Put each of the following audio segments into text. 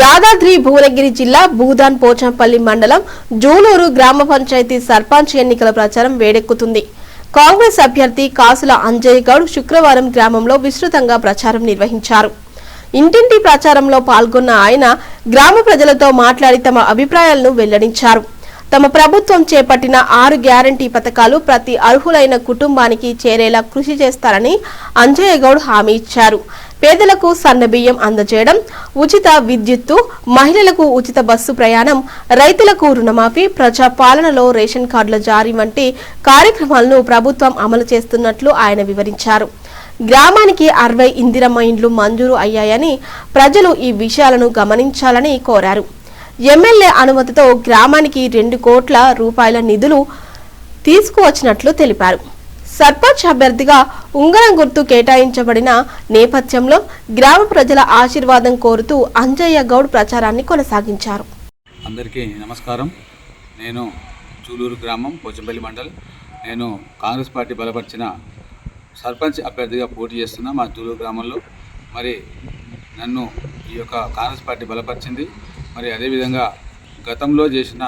యాదాద్రి భువనగిరి జిల్లా భూదాన్ పోచంపల్లి మండలం జూలూరు గ్రామ పంచాయతీ సర్పంచ్ ఎన్నికల ప్రచారం వేడెక్కుతుంది. కాంగ్రెస్ అభ్యర్థి కాసుల అంజయ్ గౌడ్ శుక్రవారం గ్రామంలో విస్తృతంగా ప్రచారం నిర్వహించారు. ఇంటింటి ప్రచారంలో పాల్గొన్న ఆయన గ్రామ ప్రజలతో మాట్లాడి తమ అభిప్రాయాలను వెల్లడించారు. తమ ప్రభుత్వం చేపట్టిన ఆరు గ్యారంటీ పథకాలు ప్రతి అర్హులైన కుటుంబానికి చేరేలా కృషి చేస్తారని అంజయ్య గౌడ్ హామీ ఇచ్చారు. పేదలకు సన్నబియ్యం అందజేయడం ఉచిత విద్యుత్తు మహిళలకు ఉచిత బస్సు ప్రయాణం రైతులకు రుణమాఫీ ప్రజా పాలనలో రేషన్ కార్డుల జారీ వంటి కార్యక్రమాలను ప్రభుత్వం అమలు చేస్తున్నట్లు ఆయన వివరించారు. గ్రామానికి అరవై ఇందిరమ్మ ఇండ్లు మంజూరు అయ్యాయని ప్రజలు ఈ విషయాలను గమనించాలని కోరారు. ఎమ్మెల్యే అనుమతితో గ్రామానికి రెండు కోట్ల రూపాయల నిధులు తీసుకువచ్చినట్లు తెలిపారు. సర్పంచ్ అభ్యర్థిగా ఉంగరం గుర్తు కేటాయించబడిన నేపథ్యంలో గ్రామ ప్రజల ఆశీర్వాదం కోరుతూ అంజయ్య గౌడ్ ప్రచారాన్ని కొనసాగించారు. అందరికీ నమస్కారం. నేను చూలూరు గ్రామం పోచంపల్లి మండల్. నేను కాంగ్రెస్ పార్టీ బలపరిచిన సర్పంచ్ అభ్యర్థిగా పోటీ చేస్తున్న మా చూలూరు గ్రామంలో. మరి నన్ను ఈ యొక్క కాంగ్రెస్ పార్టీ బలపరిచింది. మరి అదేవిధంగా గతంలో చేసిన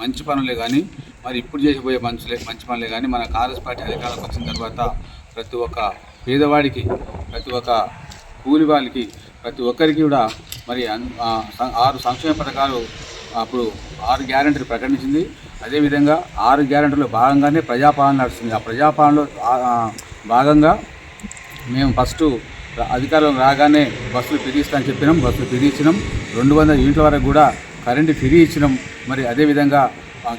మంచి పనులే కానీ మరి ఇప్పుడు చేసిపోయే మంచులే మంచి పనులే కానీ మన కాంగ్రెస్ పార్టీ అధికారంలోకి వచ్చిన తర్వాత ప్రతి ఒక్క పేదవాడికి ప్రతి ఒక్క కూలి వాళ్ళకి ప్రతి ఒక్కరికి కూడా మరి ఆరు సంక్షేమ పథకాలు అప్పుడు ఆరు గ్యారెంటీలు ప్రకటించింది. అదేవిధంగా ఆరు గ్యారెంటీలో భాగంగానే ప్రజాపాలన నడుస్తుంది. ఆ ప్రజాపాలనలో భాగంగా మేము ఫస్ట్ అధికారం రాగానే బస్సులు ఫ్రీ ఇస్తామని చెప్పినాం. బస్సులు ఫ్రీ ఇచ్చినాం రెండు వందల యూనిట్ల వరకు కూడా కరెంటు ఫ్రీ ఇచ్చినాం. మరి అదేవిధంగా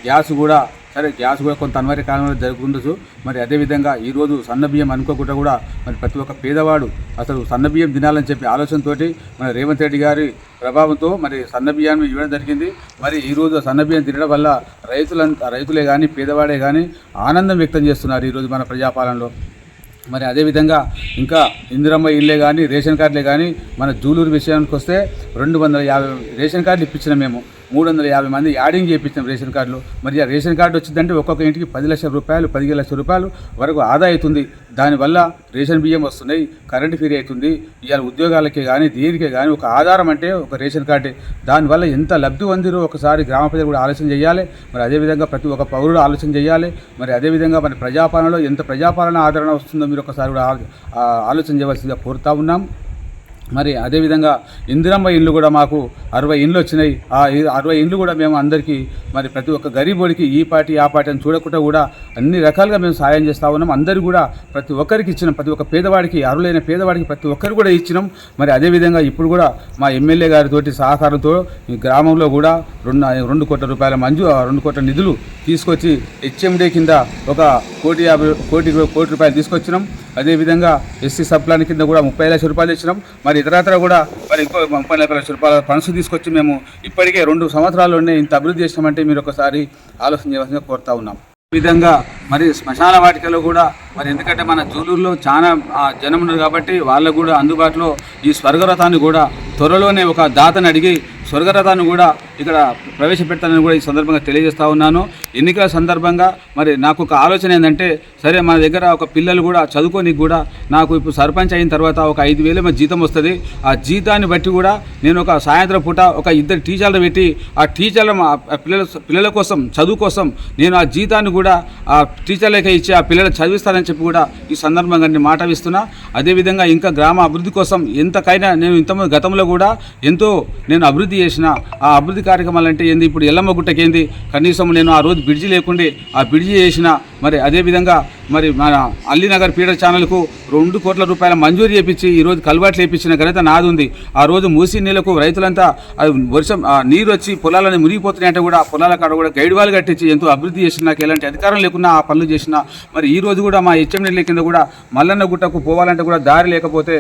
గ్యాస్ కూడా సరే గ్యాస్ కూడా కొంత అనివార్య కాలంలో జరుగుతుండొచ్చు. మరి అదేవిధంగా ఈరోజు సన్న బియ్యం అనుకోకుండా కూడా మరి ప్రతి ఒక్క పేదవాడు అసలు సన్న బియ్యం తినాలని చెప్పి ఆలోచనతో మన రేవంత్ రెడ్డి గారి ప్రభావంతో మరి సన్నబియ్యాన్ని ఇవ్వడం జరిగింది. మరి ఈరోజు సన్నబియ్యం తినడం వల్ల రైతులంతా రైతులే కానీ పేదవాడే కానీ ఆనందం వ్యక్తం చేస్తున్నారు ఈరోజు మన ప్రజాపాలనలో. మరి అదేవిధంగా ఇంకా ఇందిరమ్మ ఇల్లే కానీ రేషన్ కార్డులే కానీ మన జూలూరు విషయానికి వస్తే రెండు వందల యాభై రేషన్ కార్డులు ఇప్పించిన మేము. మూడు వందల యాభై మంది యాడింగ్ చేయించిన రేషన్ కార్డులు. మరి ఆ రేషన్ కార్డు వచ్చిందంటే ఒక్కొక్క ఇంటికి పది లక్షల రూపాయలు పదిహేను లక్షల రూపాయలు వరకు ఆదా అవుతుంది. దానివల్ల రేషన్ బియ్యం వస్తున్నాయి కరెంటు ఫ్రీ అవుతుంది. ఇవాళ ఉద్యోగాలకే కానీ దేనికే కానీ ఒక ఆధారం అంటే ఒక రేషన్ కార్డే. దానివల్ల ఎంత లబ్ధి పొందిరో ఒకసారి గ్రామ ప్రజలు కూడా ఆలోచన చేయాలి. మరి అదేవిధంగా ప్రతి ఒక్క పౌరుడు ఆలోచన చేయాలి. మరి అదేవిధంగా మరి ప్రజాపాలనలో ఎంత ప్రజాపాలన ఆదరణ వస్తుందో మీరు ఒకసారి కూడా ఆలోచన చేయవలసిందిగా కోరుతా ఉన్నాం. మరి అదేవిధంగా ఇందిరమ్మ ఇండ్లు కూడా మాకు అరవై ఇండ్లు వచ్చినాయి. ఆ అరవై ఇండ్లు కూడా మేము అందరికీ మరి ప్రతి ఒక్క గరీబోడికి ఈ పార్టీ ఆ పార్టీ అని చూడకుండా కూడా అన్ని రకాలుగా మేము సాయం చేస్తూ ఉన్నాం. అందరూ కూడా ప్రతి ఒక్కరికి ఇచ్చినాం. ప్రతి ఒక్క పేదవాడికి అరులైన పేదవాడికి ప్రతి ఒక్కరు కూడా ఇచ్చినాం. మరి అదేవిధంగా ఇప్పుడు కూడా మా ఎమ్మెల్యే గారితోటి సహకారంతో ఈ గ్రామంలో కూడా రెండు రెండు కోట్ల రూపాయల మంజు ఆ రెండు కోట్ల నిధులు తీసుకొచ్చి హెచ్ఎండి కింద ఒక కోటి యాభై కోటి కోటి రూపాయలు తీసుకొచ్చినాం. అదేవిధంగా ఎస్సీ సబ్ ప్లాన్ కింద కూడా ముప్పై లక్షల రూపాయలు ఇచ్చినాం. మరి ఇతరత్ర కూడా మరి ఇంకో ముప్పై నలభై లక్షల రూపాయల ఫండ్స్ తీసుకొచ్చి మేము ఇప్పటికే రెండు సంవత్సరాల్లోనే ఇంత అభివృద్ధి చేసినామంటే మీరు ఒకసారి ఆలోచన చేయవలసిందిగా కోరుతా ఉన్నాం. ఈ విధంగా మరి శ్మశాన వాటికలో కూడా మరి ఎందుకంటే మన జూలూరులో చాలా జనం ఉన్నారు కాబట్టి వాళ్ళకు కూడా అందుబాటులో ఈ స్వర్గరథాన్ని కూడా త్వరలోనే ఒక దాతని అడిగి స్వర్గరథాన్ని కూడా ఇక్కడ ప్రవేశపెడతానని కూడా ఈ సందర్భంగా తెలియజేస్తా ఉన్నాను. ఎన్నికల సందర్భంగా మరి నాకు ఒక ఆలోచన ఏంటంటే సరే మన దగ్గర ఒక పిల్లలు కూడా చదువుకోనికి కూడా నాకు ఇప్పుడు సర్పంచ్ అయిన తర్వాత ఒక ఐదు వేలు జీతం వస్తుంది. ఆ జీతాన్ని బట్టి కూడా నేను ఒక సాయంత్రం పూట ఒక ఇద్దరు టీచర్లు పెట్టి ఆ టీచర్ల మా- పిల్లల పిల్లల కోసం చదువు కోసం నేను ఆ జీతాన్ని కూడా ఆ టీచర్లకే ఇచ్చి ఆ పిల్లలు చదివిస్తానని చెప్పి కూడా ఈ సందర్భంగా నేను మాట ఇస్తున్నా అదేవిధంగా ఇంకా గ్రామ అభివృద్ధి కోసం ఎంతకైనా నేను ఇంతమంది గతంలో కూడా ఎంతో నేను అభివృద్ధి చేసిన ఆ అభివృద్ధి కార్యక్రమాలు అంటే ఏంది? ఇప్పుడు ఎల్లమ్మ గుట్టకేంది? కనీసం నేను ఆ రోజు బ్రిడ్జి లేకుండే ఆ బ్రిడ్జి చేసిన మరి అదేవిధంగా మరి మన అల్లీనగర్ పీడర్ ఛానల్కు రెండు కోట్ల రూపాయల మంజూరు చేపించి ఈ రోజు కలుబాట్లు వేయించిన ఘనత నాది ఉంది ఆ రోజు మూసి నీళ్ళకు రైతులంతా వర్షం ఆ నీరు వచ్చి పొలాలని మునిగిపోతున్నాయంటే కూడా పొలాల కాడ కూడా గైడ్ వాళ్ళు కట్టించి ఎంతో అభివృద్ధి చేసిన నాకు ఎలాంటి అధికారం లేకున్నా ఆ పనులు చేసిన. మరి ఈ రోజు కూడా మా హెచ్ఎండి కింద కూడా మల్లన్న గుట్టకు పోవాలంటే కూడా దారి లేకపోతే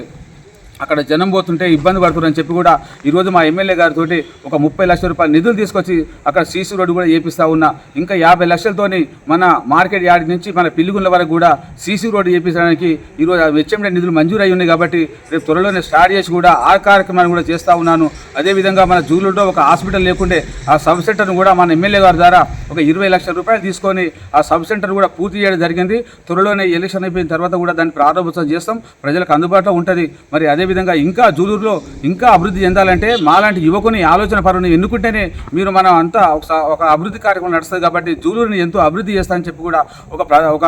అక్కడ జనం పోతుంటే ఇబ్బంది పడుతున్నారని చెప్పి కూడా ఈరోజు మా ఎమ్మెల్యే గారితో ఒక ముప్పై లక్షల రూపాయల నిధులు తీసుకొచ్చి అక్కడ సీసీ రోడ్డు కూడా చేపిస్తూ ఉన్నా. ఇంకా యాభై లక్షలతోని మన మార్కెట్ యార్డ్ నుంచి మన పిల్లిగుండ్ల వరకు కూడా సీసీ రోడ్డు చేపించడానికి ఈరోజు హెచ్ఎండి నిధులు మంజూరు అయి ఉన్నాయి కాబట్టి రేపు త్వరలోనే స్టార్ట్ చేసి కూడా ఆ కార్యక్రమాన్ని కూడా చేస్తూ ఉన్నాను. అదేవిధంగా మన జూలులో ఒక హాస్పిటల్ లేకుండే ఆ సబ్ సెంటర్ను కూడా మన ఎమ్మెల్యే గారి ద్వారా ఒక ఇరవై లక్షల రూపాయలు తీసుకొని ఆ సబ్ సెంటర్ కూడా పూర్తి చేయడం జరిగింది. త్వరలోనే ఎలక్షన్ అయిపోయిన తర్వాత కూడా దాన్ని ప్రారంభోత్సవం చేస్తాం. ప్రజలకు అందుబాటులో ఉంటుంది. మరి అదే అదేవిధంగా ఇంకా జూలూరులో ఇంకా అభివృద్ధి చెందాలంటే మాలాంటి యువకుని ఆలోచన పరుని ఎన్నుకుంటేనే మీరు మనం అంతా ఒక ఒక అభివృద్ధి కార్యక్రమం నడుస్తుంది కాబట్టి జూలూరుని ఎంతో అభివృద్ధి చేస్తానని చెప్పి కూడా ఒక ఒక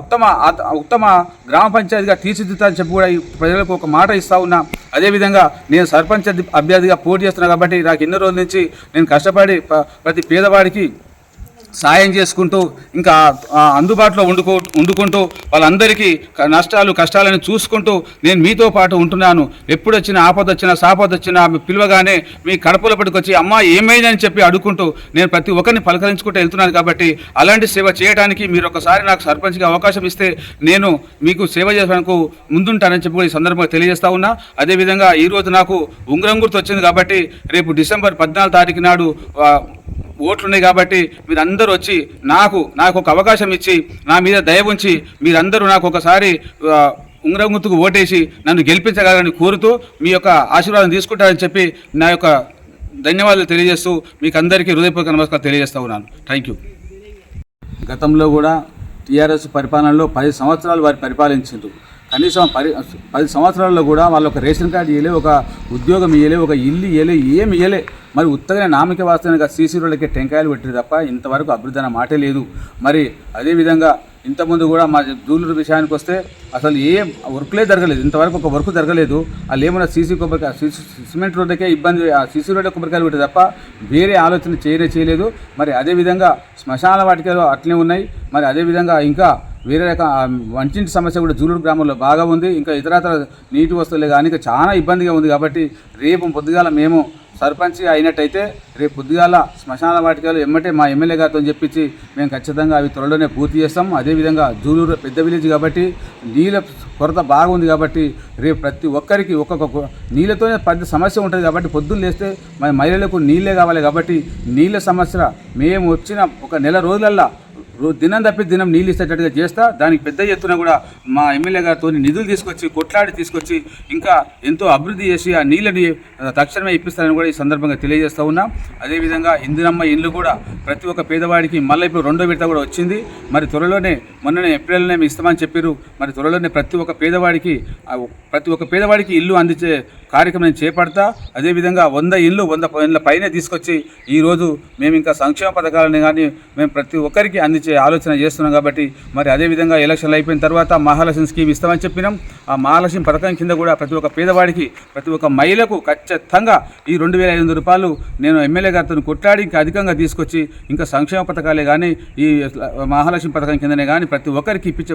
ఉత్తమ ఉత్తమ గ్రామ పంచాయతీగా తీర్చిదిద్దాలని చెప్పి కూడా ఈ ప్రజలకు ఒక మాట ఇస్తా ఉన్నా. అదేవిధంగా నేను సర్పంచ్ అభ్యర్థిగా పోటీ చేస్తున్నా కాబట్టి నాకు ఎన్నో రోజుల నుంచి నేను కష్టపడి ప్రతి పేదవాడికి సాయం చేసుకుంటూ ఇంకా అందుబాటులో వండుకో వండుకుంటూ వాళ్ళందరికీ నష్టాలు కష్టాలను చూసుకుంటూ నేను మీతో పాటు ఉంటున్నాను. ఎప్పుడు వచ్చినా ఆపద వచ్చినా సాపద వచ్చినా మీ పిలవగానే మీ కడపలో పట్టుకొచ్చి అమ్మ ఏమైందని చెప్పి అడుగుకుంటూ నేను ప్రతి ఒక్కరిని పలకరించుకుంటూ వెళ్తున్నాను కాబట్టి అలాంటి సేవ చేయడానికి మీరు ఒకసారి నాకు సర్పంచ్గా అవకాశం ఇస్తే నేను మీకు సేవ చేయడానికి ముందుంటానని చెప్పి కూడా ఈ సందర్భంగా తెలియజేస్తా ఉన్నా. అదేవిధంగా ఈరోజు నాకు ఉంగరం గుర్తు వచ్చింది కాబట్టి రేపు డిసెంబర్ పద్నాలుగు తారీఖు నాడు ఓట్లున్నాయి ఓట్లు ఉన్నాయి కాబట్టి మీరందరూ వచ్చి నాకు నాకు ఒక అవకాశం ఇచ్చి నా మీద దయ ఉంచి మీరందరూ నాకు ఒకసారి ఉంగరంగుతుకు ఓటేసి నన్ను గెలిపించగలరని కోరుతూ మీ యొక్క ఆశీర్వాదం తీసుకుంటారని చెప్పి నా యొక్క ధన్యవాదాలు తెలియజేస్తూ మీకు అందరికీ హృదయపూర్వక నమస్కారం తెలియజేస్తూ ఉన్నాను. థ్యాంక్ యూ గతంలో కూడా టీఆర్ఎస్ పరిపాలనలో పది సంవత్సరాలు వారు పరిపాలించారు కనీసం పరి పది సంవత్సరాల్లో కూడా వాళ్ళు ఒక రేషన్ కార్డు ఇవ్వలే ఒక ఉద్యోగం ఇవ్వలే ఒక ఇల్లు ఇయ్యలే ఏమి ఇయ్యలే. మరి ఉత్తగా నామిక వాస్తవంగా సీసీ రోడ్లకి టెంకాయలు పెట్టారు తప్ప ఇంతవరకు అభివృద్ధి అన్న మాటే లేదు. మరి అదేవిధంగా ఇంతకుముందు కూడా మా దూలూరు విషయానికి వస్తే అసలు ఏ వర్క్లే జరగలేదు. ఇంతవరకు ఒక వర్క్ జరగలేదు. వాళ్ళు ఏమన్నా సీసీ కొబ్బరికాయ సీసీ సిమెంట్ రోడ్డుకే ఇబ్బంది ఆ సీసీ రోడ్డు కొబ్బరికాయలు పెట్టే తప్ప వేరే ఆలోచన చేయరే చేయలేదు. మరి అదేవిధంగా శ్మశాన వాటికలు అట్లే ఉన్నాయి. మరి అదేవిధంగా ఇంకా వేరే రకం వంటింటి సమస్య కూడా జూలూరు గ్రామంలో బాగా ఉంది. ఇంకా ఇతరతర నీటి వస్తువులే కానీ ఇంకా చాలా ఇబ్బందిగా ఉంది కాబట్టి రేపు పొద్దుగాల మేము సర్పంచ్ అయినట్టయితే రేపు పొద్దుగాల శ్మశాన వాటికలు ఎమ్మటే మా ఎమ్మెల్యే గారితో చెప్పించి మేము ఖచ్చితంగా అవి త్వరలోనే పూర్తి చేస్తాం. అదేవిధంగా జూలూరు పెద్ద విలేజ్ కాబట్టి నీళ్ళ కొరత బాగుంది కాబట్టి రేపు ప్రతి ఒక్కరికి ఒక్కొక్క నీళ్ళతోనే పెద్ద సమస్య ఉంటుంది కాబట్టి పొద్దున్న లేస్తే మన మహిళలకు నీళ్ళే కావాలి కాబట్టి నీళ్ళ సమస్య మేము వచ్చిన ఒక నెల రోజులల్లా దినం తప్పి దినం నీళ్ళు ఇచ్చేటట్టుగా చేస్తా. దానికి పెద్ద ఎత్తున కూడా మా ఎమ్మెల్యే గారితో నిధులు తీసుకొచ్చి కొట్లాడి తీసుకొచ్చి ఇంకా ఎంతో అభివృద్ధి చేసి ఆ నీళ్ళని తక్షణమే ఇప్పిస్తారని కూడా ఈ సందర్భంగా తెలియజేస్తూ ఉన్నాం. అదేవిధంగా ఇందిరమ్మ ఇండ్లు కూడా ప్రతి ఒక్క పేదవాడికి మళ్ళీ ఇప్పుడు రెండో విడత కూడా వచ్చింది. మరి త్వరలోనే మొన్ననే ఏప్రిల్లోనే మేము ఇస్తామని చెప్పారు మరి త్వరలోనే ప్రతి ఒక్క పేదవాడికి ప్రతి ఒక్క పేదవాడికి ఇల్లు అందించే కార్యక్రమం చేపడతా. అదేవిధంగా వంద ఇల్లు వంద ఇళ్ళ పైనే తీసుకొచ్చి ఈరోజు మేము ఇంకా సంక్షేమ పథకాలను కానీ మేము ప్రతి ఒక్కరికి అందించే ఆలోచన చేస్తున్నాం కాబట్టి మరి అదేవిధంగా ఎలక్షన్లు అయిపోయిన తర్వాత మహాలక్ష్మి స్కీమ్ ఇస్తామని చెప్పినాం. ఆ మహాలక్ష్మి పథకం కింద కూడా ప్రతి ఒక్క పేదవాడికి ప్రతి ఒక్క మహిళకు ఖచ్చితంగా ఈ రెండు వేల ఐదు వందల రూపాయలు నేను ఎమ్మెల్యే గారితో కొట్లాడి ఇంకా అధికంగా తీసుకొచ్చి ఇంకా సంక్షేమ పథకాలే కానీ ఈ మహాలక్ష్మి పథకం కిందనే కానీ ప్రతి ఒక్కరికి ఇప్పించే